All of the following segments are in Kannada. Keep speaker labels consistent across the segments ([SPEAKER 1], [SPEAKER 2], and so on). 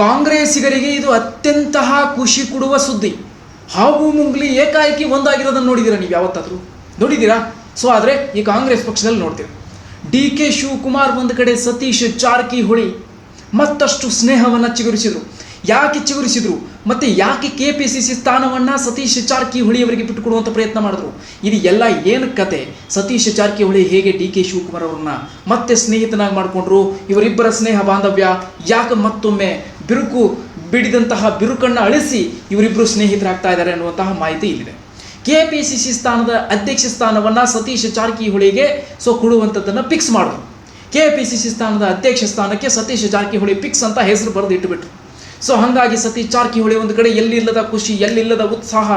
[SPEAKER 1] ಕಾಂಗ್ರೆಸ್ಸಿಗರಿಗೆ ಇದು ಅತ್ಯಂತ ಖುಷಿ ಕೊಡುವ ಸುದ್ದಿ. ಹಾವು ಮುಂಗ್ಲಿ ಏಕಾಏಕಿ ಒಂದಾಗಿರೋದನ್ನು ನೋಡಿದ್ದೀರಾ ನೀವು ಯಾವತ್ತಾದರೂ? ನೋಡಿದ್ದೀರಾ ಸೊ ಆದರೆ ಈ ಕಾಂಗ್ರೆಸ್ ಪಕ್ಷದಲ್ಲಿ ನೋಡ್ತೀರಾ. ಡಿ ಕೆ ಶಿವಕುಮಾರ್ ಒಂದು ಕಡೆ ಸತೀಶ್ ಜಾರಕಿಹೊಳಿ ಮತ್ತಷ್ಟು ಸ್ನೇಹವನ್ನು ಚಿಗುರಿಸಿದರು. ಯಾಕೆ ಚಿಗುರಿಸಿದರು? ಮತ್ತೆ ಯಾಕೆ ಕೆ ಪಿ ಸಿ ಸಿ ಸ್ಥಾನವನ್ನು ಸತೀಶ್ ಜಾರಕಿಹೊಳಿ ಅವರಿಗೆ ಬಿಟ್ಟುಕೊಡುವಂಥ ಪ್ರಯತ್ನ ಮಾಡಿದ್ರು? ಇದು ಎಲ್ಲ ಏನು ಕತೆ? ಸತೀಶ್ ಜಾರಕಿಹೊಳಿ ಹೇಗೆ ಡಿ ಕೆ ಶಿವಕುಮಾರ್ ಅವ್ರನ್ನ ಮತ್ತೆ ಸ್ನೇಹಿತನಾಗಿ ಮಾಡಿಕೊಂಡ್ರು? ಇವರಿಬ್ಬರ ಸ್ನೇಹ ಬಾಂಧವ್ಯ ಯಾಕೆ ಮತ್ತೊಮ್ಮೆ ಬಿರುಕು ಬಿಡಿದಂತಹ ಬಿರುಕನ್ನು ಅಳಿಸಿ ಇವರಿಬ್ಬರು ಸ್ನೇಹಿತರಾಗ್ತಾ ಇದ್ದಾರೆ ಅನ್ನುವಂತಹ ಮಾಹಿತಿ ಇಲ್ಲಿದೆ. ಕೆ ಪಿ ಸಿ ಸಿ ಸ್ಥಾನದ ಅಧ್ಯಕ್ಷ ಸ್ಥಾನವನ್ನು ಸತೀಶ್ ಜಾರಕಿಹೊಳಿಗೆ ಸೊ ಕೊಡುವಂಥದ್ದನ್ನು ಫಿಕ್ಸ್ ಮಾಡಿದ್ರು. ಕೆ ಪಿ ಸಿ ಸಿ ಸ್ಥಾನದ ಅಧ್ಯಕ್ಷ ಸ್ಥಾನಕ್ಕೆ ಸತೀಶ್ ಜಾರಕಿಹೊಳಿ ಫಿಕ್ಸ್ ಅಂತ ಹೆಸರು ಬರೆದು ಇಟ್ಟುಬಿಟ್ರು. ಸೊ ಹಾಗಾಗಿ ಸತೀಶ್ ಜಾರಕಿಹೊಳಿ ಒಂದು ಕಡೆ ಎಲ್ಲಿಲ್ಲದ ಖುಷಿ, ಎಲ್ಲಿಲ್ಲದ ಉತ್ಸಾಹ,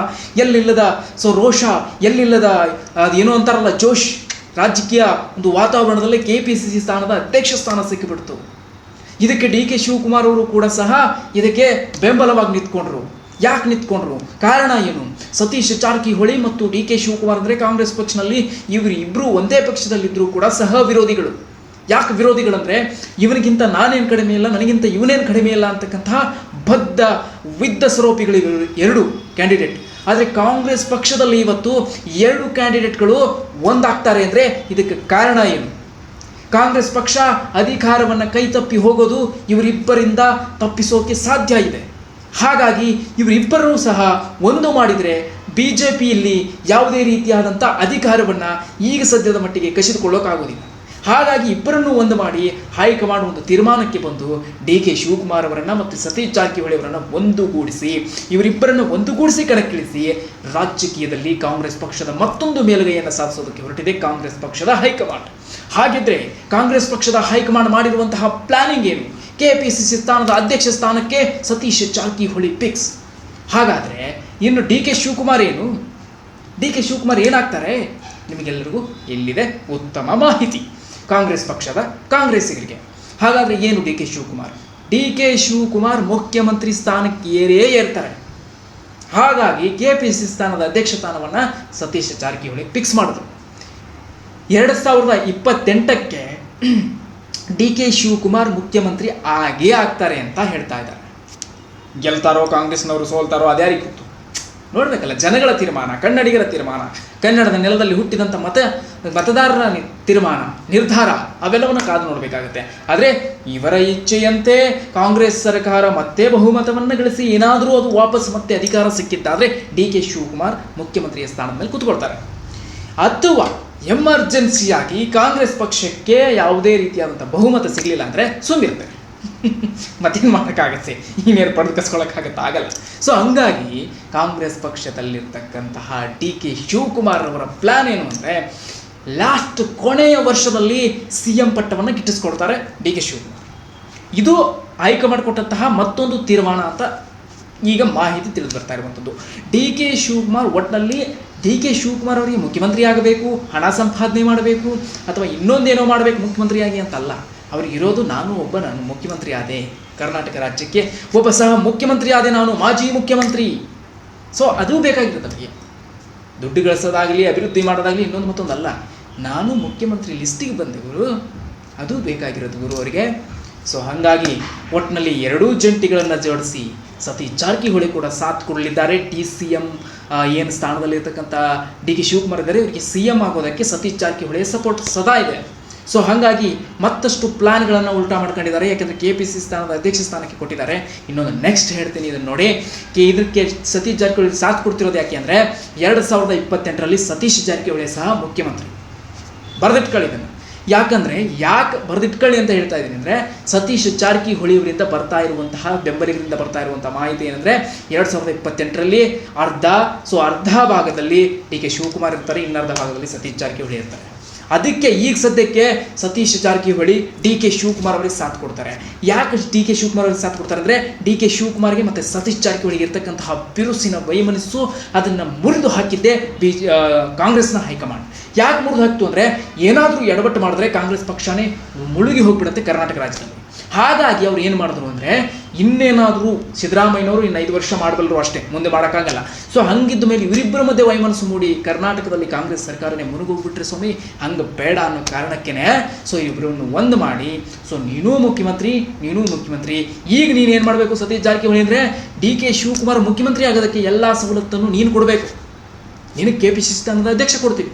[SPEAKER 1] ಎಲ್ಲಿಲ್ಲದ ಸೊ ರೋಷ, ಎಲ್ಲಿಲ್ಲದ ಅದೇನೋ ಅಂತಾರಲ್ಲ ಜೋಶ್, ರಾಜಕೀಯ ಒಂದು ವಾತಾವರಣದಲ್ಲಿ ಕೆ ಪಿ ಸಿ ಸಿ ಸ್ಥಾನದ ಅಧ್ಯಕ್ಷ ಸ್ಥಾನ ಸಿಕ್ಕಿಬಿಡ್ತು. ಇದಕ್ಕೆ ಡಿ ಕೆ ಶಿವಕುಮಾರ್ ಅವರು ಕೂಡ ಸಹ ಇದಕ್ಕೆ ಬೆಂಬಲವಾಗಿ ನಿಂತ್ಕೊಂಡ್ರು. ಯಾಕೆ ನಿಂತ್ಕೊಂಡ್ರು? ಕಾರಣ ಏನು? ಸತೀಶ್ ಜಾರಕಿಹೊಳಿ ಮತ್ತು ಡಿ ಕೆ ಶಿವಕುಮಾರ್ ಅಂದರೆ ಕಾಂಗ್ರೆಸ್ ಪಕ್ಷದಲ್ಲಿ ಇವರು ಇಬ್ಬರು ಒಂದೇ ಪಕ್ಷದಲ್ಲಿದ್ದರೂ ಕೂಡ ಸಹ ವಿರೋಧಿಗಳು. ಯಾಕೆ ವಿರೋಧಿಗಳಂದರೆ ಇವನಿಗಿಂತ ನಾನೇನು ಕಡಿಮೆ ಇಲ್ಲ, ನನಗಿಂತ ಇವನೇನು ಕಡಿಮೆ ಇಲ್ಲ ಅಂತಕ್ಕಂತಹ ಬದ್ಧ ಸ್ವರೂಪಿಗಳು ಇವರು ಎರಡು ಕ್ಯಾಂಡಿಡೇಟ್ ಆದರೆ ಕಾಂಗ್ರೆಸ್ ಪಕ್ಷದಲ್ಲಿ ಇವತ್ತು ಎರಡು ಕ್ಯಾಂಡಿಡೇಟ್ಗಳು ಒಂದಾಗ್ತಾರೆ ಅಂದರೆ ಇದಕ್ಕೆ ಕಾರಣ ಏನು? ಕಾಂಗ್ರೆಸ್ ಪಕ್ಷ ಅಧಿಕಾರವನ್ನು ಕೈತಪ್ಪಿ ಹೋಗೋದು ಇವರಿಬ್ಬರಿಂದ ತಪ್ಪಿಸೋಕೆ ಸಾಧ್ಯ ಇದೆ. ಹಾಗಾಗಿ ಇವರಿಬ್ಬರೂ ಸಹ ಒಂದು ಮಾಡಿದರೆ ಬಿ ಜೆ ಪಿಯಲ್ಲಿ ಯಾವುದೇ ರೀತಿಯಾದಂಥ ಅಧಿಕಾರವನ್ನು ಈಗ ಸದ್ಯದ ಮಟ್ಟಿಗೆ ಕಸಿದುಕೊಳ್ಳೋಕ್ಕಾಗೋದಿಲ್ಲ ಹಾಗಾಗಿ ಇಬ್ಬರನ್ನೂ ಒಂದು ಮಾಡಿ ಹೈಕಮಾಂಡ್ ಒಂದು ತೀರ್ಮಾನಕ್ಕೆ ಬಂದು ಡಿ ಕೆ ಶಿವಕುಮಾರ್ ಅವರನ್ನು ಮತ್ತು ಸತೀಶ್ ಜಾರಕಿಹೊಳಿ ಅವರನ್ನು ಒಂದುಗೂಡಿಸಿ, ಇವರಿಬ್ಬರನ್ನು ಒಂದುಗೂಡಿಸಿ ಕಣಕ್ಕಿಳಿಸಿ ರಾಜಕೀಯದಲ್ಲಿ ಕಾಂಗ್ರೆಸ್ ಪಕ್ಷದ ಮತ್ತೊಂದು ಮೇಲುಗೈಯನ್ನು ಸಾಧಿಸೋದಕ್ಕೆ ಹೊರಟಿದೆ ಕಾಂಗ್ರೆಸ್ ಪಕ್ಷದ ಹೈಕಮಾಂಡ್. ಹಾಗಿದ್ರೆ ಕಾಂಗ್ರೆಸ್ ಪಕ್ಷದ ಹೈಕಮಾಂಡ್ ಮಾಡಿರುವಂತಹ ಪ್ಲಾನಿಂಗ್ ಏನು? ಕೆ ಪಿ ಸಿ ಸಿ ಸ್ಥಾನದ ಅಧ್ಯಕ್ಷ ಸ್ಥಾನಕ್ಕೆ ಸತೀಶ್ ಜಾರಕಿಹೊಳಿ ಪಿಕ್ಸ್ ಹಾಗಾದರೆ ಇನ್ನು ಡಿ ಕೆ ಶಿವಕುಮಾರ್ ಏನು? ಡಿ ಕೆ ಶಿವಕುಮಾರ್ ಏನಾಗ್ತಾರೆ? ನಿಮಗೆಲ್ಲರಿಗೂ ಎಲ್ಲಿದೆ ಉತ್ತಮ ಮಾಹಿತಿ. ಕಾಂಗ್ರೆಸ್ ಪಕ್ಷದ ಕಾಂಗ್ರೆಸ್ಸಿಗರಿಗೆ. ಹಾಗಾದರೆ ಏನು D K Shivakumar? D K Shivakumar ಮುಖ್ಯಮಂತ್ರಿ ಸ್ಥಾನಕ್ಕೆ ಏರೇ ಏರ್ತಾರೆ. ಹಾಗಾಗಿ ಕೆ ಪಿ ಸಿ ಸ್ಥಾನದ ಅಧ್ಯಕ್ಷ ಸ್ಥಾನವನ್ನು ಸತೀಶ್ ಜಾರಕಿಹೊಳಿ ಫಿಕ್ಸ್ ಮಾಡಿದ್ರು. ಎರಡು ಸಾವಿರದ ಇಪ್ಪತ್ತೆಂಟಕ್ಕೆ ಡಿ ಕೆ ಶಿವಕುಮಾರ್ ಮುಖ್ಯಮಂತ್ರಿ ಆಗೇ ಆಗ್ತಾರೆ ಅಂತ ಹೇಳ್ತಾ ಇದ್ದಾರೆ. ಗೆಲ್ತಾರೋ ಕಾಂಗ್ರೆಸ್ನವರು ಸೋಲ್ತಾರೋ ಅದ್ಯಾರಿಗೆ ಗೊತ್ತು? ನೋಡಬೇಕಲ್ಲ, ಜನಗಳ ತೀರ್ಮಾನ, ಕನ್ನಡಿಗರ ತೀರ್ಮಾನ. ಕನ್ನಡದ ನೆಲದಲ್ಲಿ ಹುಟ್ಟಿದಂಥ ಮತ ಮತದಾರರ ತೀರ್ಮಾನ, ನಿರ್ಧಾರ ಅವೆಲ್ಲವನ್ನು ಕಾದು ನೋಡಬೇಕಾಗುತ್ತೆ. ಆದರೆ ಇವರ ಇಚ್ಛೆಯಂತೆ ಕಾಂಗ್ರೆಸ್ ಸರ್ಕಾರ ಮತ್ತೆ ಬಹುಮತವನ್ನು ಗಳಿಸಿ ಏನಾದರೂ ಅದು ವಾಪಸ್ ಮತ್ತೆ ಅಧಿಕಾರ ಸಿಕ್ಕಿತ್ತಾದರೆ ಡಿ ಕೆ ಶಿವಕುಮಾರ್ ಮುಖ್ಯಮಂತ್ರಿಯ ಸ್ಥಾನದ ಮೇಲೆ ಕೂತ್ಕೊಳ್ತಾರೆ. ಅಥವಾ ಎಮರ್ಜೆನ್ಸಿಯಾಗಿ ಕಾಂಗ್ರೆಸ್ ಪಕ್ಷಕ್ಕೆ ಯಾವುದೇ ರೀತಿಯಾದಂಥ ಬಹುಮತ ಸಿಗಲಿಲ್ಲ ಅಂದರೆ ಸುಮ್ಮಿರ್ತಾರೆ ಮತ್ತೇನು ಮಾಡೋಕ್ಕಾಗತ್ತೆ? ಇನ್ನೇನು ಪಡೆದು ಕಸ್ಕೊಳ್ಳೋಕ್ಕಾಗತ್ತೆ ಆಗಲ್ಲ. ಸೊ ಹಂಗಾಗಿ ಕಾಂಗ್ರೆಸ್ ಪಕ್ಷದಲ್ಲಿರ್ತಕ್ಕಂತಹ ಡಿ ಕೆ ಶಿವಕುಮಾರ್ ಅವರ ಪ್ಲ್ಯಾನ್ ಏನು ಅಂದರೆ ಲಾಸ್ಟ್ ಕೊನೆಯ ವರ್ಷದಲ್ಲಿ ಸಿ ಎಂ ಪಟ್ಟವನ್ನು ಗಿಟ್ಟಿಸ್ಕೊಡ್ತಾರೆ ಡಿ ಕೆ ಶಿವಕುಮಾರ್. ಇದು ಹೈಕಮಾಂಡ್ ಕೊಟ್ಟಂತಹ ಮತ್ತೊಂದು ತೀರ್ಮಾನ ಅಂತ ಈಗ ಮಾಹಿತಿ ತಿಳಿದು ಬರ್ತಾ ಇರುವಂಥದ್ದು ಡಿ ಕೆ ಶಿವಕುಮಾರ್ ಒಟ್ಟಿನಲ್ಲಿ ಡಿ ಕೆ ಶಿವಕುಮಾರ್ ಅವರಿಗೆ ಮುಖ್ಯಮಂತ್ರಿ ಆಗಬೇಕು, ಹಣ ಸಂಪಾದನೆ ಮಾಡಬೇಕು, ಅಥವಾ ಇನ್ನೊಂದೇನೋ ಮಾಡಬೇಕು ಮುಖ್ಯಮಂತ್ರಿಯಾಗಿ ಅಂತಲ್ಲ. ಅವ್ರಿಗೆ ಇರೋದು ನಾನು ಒಬ್ಬ ನಾನು ಮುಖ್ಯಮಂತ್ರಿ ಆದೆ. ಕರ್ನಾಟಕ ರಾಜ್ಯಕ್ಕೆ ಒಬ್ಬ ಸಹ ಮುಖ್ಯಮಂತ್ರಿ ಆದೆ ನಾನು ಮಾಜಿ ಮುಖ್ಯಮಂತ್ರಿ. ಸೊ ಅದು ಬೇಕಾಗಿರುತ್ತೆ ನಮಗೆ. ದುಡ್ಡು ಗಳಿಸೋದಾಗಲಿ, ಅಭಿವೃದ್ಧಿ ಮಾಡೋದಾಗಲಿ ಇನ್ನೊಂದು ಮತ್ತೊಂದು ಅಲ್ಲ ನಾನು ಮುಖ್ಯಮಂತ್ರಿ ಲಿಸ್ಟಿಗೆ ಬಂದೆ ಗುರು. ಅದು ಬೇಕಾಗಿರೋದು ಗುರು ಅವರಿಗೆ. ಸೊ ಹಾಗಾಗಿ ಒಟ್ಟಿನಲ್ಲಿ ಎರಡೂ ಜಂಟಿಗಳನ್ನು ಜೋಡಿಸಿ ಸತೀಶ್ ಜಾರಕಿಹೊಳಿ ಕೂಡ ಸಾಥ್ ಕೊಡಲಿದ್ದಾರೆ. ಟಿ ಸಿ ಎಂ ಏನು ಸ್ಥಾನದಲ್ಲಿರ್ತಕ್ಕಂಥ ಡಿ ಕೆ ಶಿವಕುಮಾರ್ ಇದ್ದಾರೆ. ಇವರಿಗೆ ಸಿ ಎಂ ಆಗೋದಕ್ಕೆ ಸತೀಶ್ ಜಾರಕಿಹೊಳಿಯ ಸಪೋರ್ಟ್ ಸದಾ ಇದೆ. ಸೊ ಹಾಗಾಗಿ ಮತ್ತಷ್ಟು ಪ್ಲಾನ್ಗಳನ್ನು ಉಲ್ಟಾ ಮಾಡ್ಕೊಂಡಿದ್ದಾರೆ. ಯಾಕೆಂದರೆ ಕೆ ಪಿ ಸಿ ಸ್ಥಾನದ ಅಧ್ಯಕ್ಷ ಸ್ಥಾನಕ್ಕೆ ಕೊಟ್ಟಿದ್ದಾರೆ. ಇನ್ನೊಂದು ನೆಕ್ಸ್ಟ್ ಹೇಳ್ತೀನಿ ಇದನ್ನು ನೋಡಿ. ಕೆ ಇದಕ್ಕೆ ಸತೀಶ್ ಜಾರಕಿಹೊಳಿ ಸಾಥ್ ಕೊಡ್ತಿರೋದು ಯಾಕೆ ಅಂದರೆ, ಎರಡು ಸಾವಿರದ ಇಪ್ಪತ್ತೆಂಟರಲ್ಲಿ ಸತೀಶ್ ಜಾರಕಿಹೊಳಿ ಸಹ ಮುಖ್ಯಮಂತ್ರಿ. ಬರೆದಿಟ್ಕೊಳ್ಳಿ ಇದನ್ನು ಯಾಕಂದರೆ ಯಾಕೆ ಬರೆದಿಟ್ಕೊಳ್ಳಿ ಅಂತ ಹೇಳ್ತಾ ಇದ್ದೀನಿ ಅಂದರೆ ಸತೀಶ್ ಚಾರ್ಕಿ ಅವರಿಂದ ಬರ್ತಾ ಇರುವಂತಹ, ಬೆಂಬಲಿಗರಿಂದ ಬರ್ತಾ ಇರುವಂಥ ಮಾಹಿತಿ ಏನಂದರೆ ಎರಡು ಸಾವಿರದ ಇಪ್ಪತ್ತೆಂಟರಲ್ಲಿ ಅರ್ಧ, ಸೊ ಅರ್ಧ ಭಾಗದಲ್ಲಿ ಡಿ ಕೆ ಶಿವಕುಮಾರ್ ಇರ್ತಾರೆ, ಇನ್ನರ್ಧ ಭಾಗದಲ್ಲಿ ಸತೀಶ್ ಜಾರಕಿಹೊಳಿ ಇರ್ತಾರೆ. ಅದಕ್ಕೆ ಈಗ ಸದ್ಯಕ್ಕೆ ಸತೀಶ್ ಜಾರಕಿಹೊಳಿ ಡಿ ಕೆ ಶಿವಕುಮಾರ್ ಅವರಿಗೆ ಸಾಥ್ ಕೊಡ್ತಾರೆ. ಯಾಕೆ ಡಿ ಕೆ ಶಿವಕುಮಾರ್ ಅವರಿಗೆ ಸಾಥ್ ಕೊಡ್ತಾರೆ ಅಂದರೆ ಡಿ ಕೆ ಶಿವಕುಮಾರ್ಗೆ ಮತ್ತು ಸತೀಶ್ ಜಾರಕಿಹೊಳಿಗೆ ಇರ್ತಕ್ಕಂತಹ ಬಿರುಸಿನ ವೈಮನಸ್ಸು ಅದನ್ನು ಮುರಿದು ಹಾಕಿದ್ದೆ ಬಿ ಕಾಂಗ್ರೆಸ್ನ ಹೈಕಮಾಂಡ್. ಯಾಕೆ ಮುರಿದು ಹಾಕ್ತು ಅಂದರೆ ಏನಾದರೂ ಎಡವಟ್ಟು ಮಾಡಿದ್ರೆ ಕಾಂಗ್ರೆಸ್ ಪಕ್ಷನೇ ಮುಳುಗಿ ಹೋಗ್ಬಿಡುತ್ತೆ ಕರ್ನಾಟಕ ರಾಜ್ಯದಲ್ಲಿ. ಹಾಗಾಗಿ ಅವ್ರು ಏನು ಮಾಡಿದ್ರು ಅಂದರೆ, ಇನ್ನೇನಾದರೂ ಸಿದ್ದರಾಮಯ್ಯನವರು ಇನ್ನು ಐದು ವರ್ಷ ಮಾಡಬಲ್ಲರು ಅಷ್ಟೇ, ಮುಂದೆ ಮಾಡೋಕ್ಕಾಗಲ್ಲ. ಸೊ ಹಂಗಿದ್ದ ಮೇಲೆ ಇವರಿಬ್ಬರ ಮಧ್ಯೆ ವೈಮನಸ್ಸು ಮೂಡಿ ಕರ್ನಾಟಕದಲ್ಲಿ ಕಾಂಗ್ರೆಸ್ ಸರ್ಕಾರನೇ ಮುನುಗೋಗ್ಬಿಟ್ರೆ ಸ್ವಾಮಿ, ಹಂಗೆ ಬೇಡ ಅನ್ನೋ ಕಾರಣಕ್ಕೇ ಸೊ ಇಬ್ಬರನ್ನು ಒಂದು ಮಾಡಿ, ಸೊ, ನೀನೂ ಮುಖ್ಯಮಂತ್ರಿ ನೀನೂ ಮುಖ್ಯಮಂತ್ರಿ. ಈಗ ನೀನು ಏನು ಮಾಡಬೇಕು ಸತೀಶ್ ಜಾರಕಿಹೊಳಿ ಅಂದರೆ, ಡಿ ಕೆ ಶಿವಕುಮಾರ್ ಮುಖ್ಯಮಂತ್ರಿ ಆಗೋದಕ್ಕೆ ಎಲ್ಲ ಸವಲತ್ತನ್ನು ನೀನು ಕೊಡಬೇಕು. ನಿನಗೆ ಕೆ ಪಿ ಸಿ ಸಿ ಅಧ್ಯಕ್ಷ ಕೊಡ್ತೀವಿ.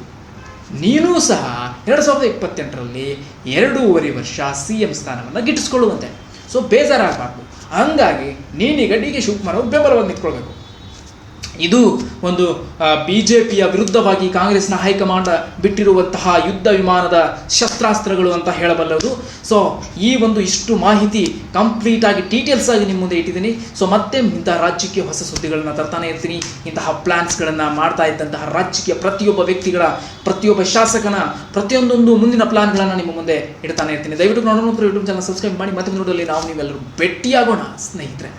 [SPEAKER 1] ನೀನೂ ಸಹ ಎರಡು ಸಾವಿರದ ಇಪ್ಪತ್ತೆಂಟರಲ್ಲಿ ಎರಡೂವರೆ ವರ್ಷ ಸಿ ಎಂ ಸ್ಥಾನವನ್ನು ಗಿಟ್ಟಿಸ್ಕೊಳ್ಳುವಂತೆ. ಸೊ ಬೇಜಾರಾಗಬಾರ್ದು. ಹಂಗಾಗಿ ನೀನೀಗ ಡಿ ಕೆ ಶಿವಕುಮಾರ್ ಅವರು ಬೆಂಬಲವಾಗಿ ನಿಂತ್ಕೊಳ್ಬೇಕು. ಇದು ಒಂದು ಬಿ ಜೆ ಪಿಯ ವಿರುದ್ಧವಾಗಿ ಕಾಂಗ್ರೆಸ್ನ ಹೈಕಮಾಂಡ್ ಬಿಟ್ಟಿರುವಂತಹ ಯುದ್ಧ ವಿಮಾನದ ಶಸ್ತ್ರಾಸ್ತ್ರಗಳು ಅಂತ ಹೇಳಬಲ್ಲದು. ಸೊ ಈ ಒಂದು ಇಷ್ಟು ಮಾಹಿತಿ ಕಂಪ್ಲೀಟ್ ಆಗಿ ಡೀಟೇಲ್ಸ್ ಆಗಿ ನಿಮ್ಮ ಮುಂದೆ ಇಟ್ಟಿದ್ದೀನಿ. ಸೊ ಮತ್ತೆ ಇಂತಹ ರಾಜ್ಯಕ್ಕೆ ಹೊಸ ಸುದ್ದಿಗಳನ್ನು ತರ್ತಾನೆ ಇರ್ತೀನಿ. ಇಂತಹ ಪ್ಲಾನ್ಸ್ಗಳನ್ನು ಮಾಡ್ತಾ ಇದ್ದಂತಹ ರಾಜ್ಯಕ್ಕೆ ಪ್ರತಿಯೊಬ್ಬ ವ್ಯಕ್ತಿಗಳ, ಪ್ರತಿಯೊಬ್ಬ ಶಾಸಕನ, ಪ್ರತಿಯೊಂದೊಂದು ಮುಂದಿನ ಪ್ಲಾನ್ಗಳನ್ನು ನಿಮ್ಮ ಮುಂದೆ ಇಡ್ತಾನೆ ಇರ್ತೀನಿ. ದಯವಿಟ್ಟು ನೋಡೋಣ ಯೂಟ್ಯೂಬ್ ಚಾನಲ್ ಸಬ್ಸ್ಕ್ರೈಬ್ ಮಾಡಿ. ಮತ್ತೆ ನೋಡೋದಲ್ಲಿ ನಾವು ನೀವೆಲ್ಲರೂ ಭೇಟಿಯಾಗೋಣ, ಸ್ನೇಹಿತರೆ.